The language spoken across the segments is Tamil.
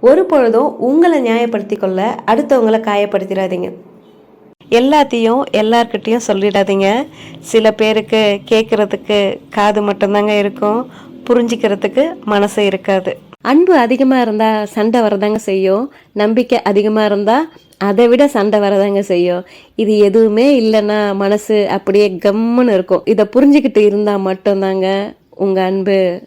ஒரு பொழுதும் உங்களை நியாயப்படுத்தி கொள்ள அடுத்தவங்களை காயப்படுத்திடாதீங்க. எல்லாத்தையும் எல்லார்கிட்டேயும் சொல்லிடாதீங்க. சில பேருக்கு கேட்குறதுக்கு காது மட்டும்தாங்க இருக்கும். புரிஞ்சிக்கிறதுக்கு மனசு இருக்காது. அன்பு அதிகமாக இருந்தால் சண்டை வரதாங்க செய்யும். நம்பிக்கை அதிகமாக இருந்தால் அதை விட சண்டை வரதாங்க செய்யும். இது எதுவுமே இல்லைன்னா மனசு அப்படியே கம்முன்னு இருக்கும். இதை புரிஞ்சுக்கிட்டு இருந்தால் மட்டும்தாங்க உங்கள் அன்பு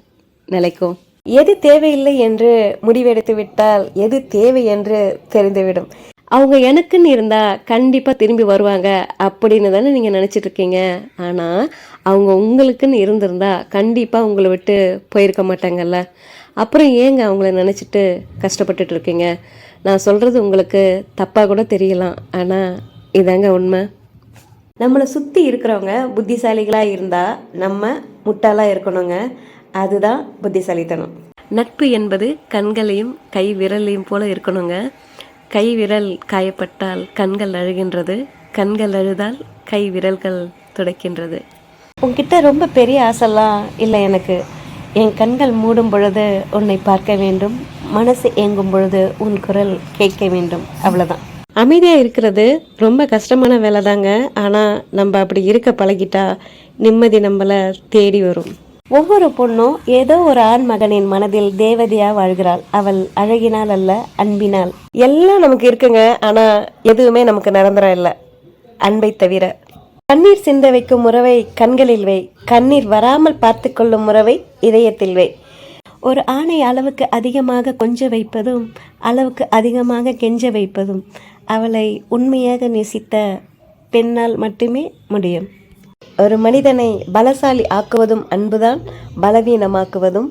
நிலைக்கும். எது தேவையில்லை என்று முடிவெடுத்து விட்டால் எது தேவை என்று தெரிந்துவிடும். அவங்க எனக்குன்னு இருந்தா கண்டிப்பா திரும்பி வருவாங்க அப்படின்னு தானே நீங்க நினைச்சிட்டு இருக்கீங்க. ஆனா அவங்க உங்களுக்குன்னு இருந்திருந்தா கண்டிப்பா உங்களை விட்டு போயிருக்க மாட்டாங்கல்ல. அப்புறம் ஏங்க அவங்கள நினைச்சிட்டு கஷ்டப்பட்டுட்டு இருக்கீங்க? நான் சொல்றது உங்களுக்கு தப்பா கூட தெரியலாம். ஆனா இதாங்க உண்மை. நம்மளை சுற்றி இருக்கிறவங்க புத்திசாலிகளாக இருந்தால் நம்ம முட்டாளாக இருக்கணுங்க. அதுதான் புத்திசாலித்தனம். நட்பு என்பது கண்களையும் கை விரலையும் போல இருக்கணுங்க. கை விரல் காயப்பட்டால் கண்கள் அழுகின்றது. கண்கள் அழுதால் கை விரல்கள் துடைக்கின்றது. உன்கிட்ட ரொம்ப பெரிய ஆசைலாம் இல்லை எனக்கு. என் கண்கள் மூடும் பொழுது உன்னை பார்க்க வேண்டும். மனசு ஏங்கும் பொழுது உன் குரல் கேட்க வேண்டும். அவ்வளோதான் அமைதியாக இருக்கிறது ரொம்ப கஷ்டமான வேலை தாங்க ஆனால் நம்ம அப்படி இருக்க பழகிட்டா நிம்மதி நம்மளை தேடி வரும். ஒவ்வொரு பொண்ணும் ஏதோ ஒரு ஆண் மகனின் மனதில் தேவதையா வாழ்கிறாள். அவள் அழகினால் அல்ல அன்பினால். எல்லாம் நமக்கு இருக்குங்க ஆனா எதுவுமே நமக்கு நிரந்தரம் இல்லை. அன்பை தவிர. கண்ணீர் சிந்த வைக்கும் உறவை கண்களில் வை. கண்ணீர் வராமல் பார்த்து கொள்ளும் உறவை இதயத்தில் வை. ஒரு ஆணை அளவுக்கு அதிகமாக கொஞ்ச வைப்பதும் அளவுக்கு அதிகமாக கெஞ்ச வைப்பதும் அவளை உண்மையாக நேசித்த பெண்ணால் மட்டுமே முடியும். ஒரு மனிதனை பலசாலி ஆக்குவதும் அன்புதான் பலவீனமாக்குவதும்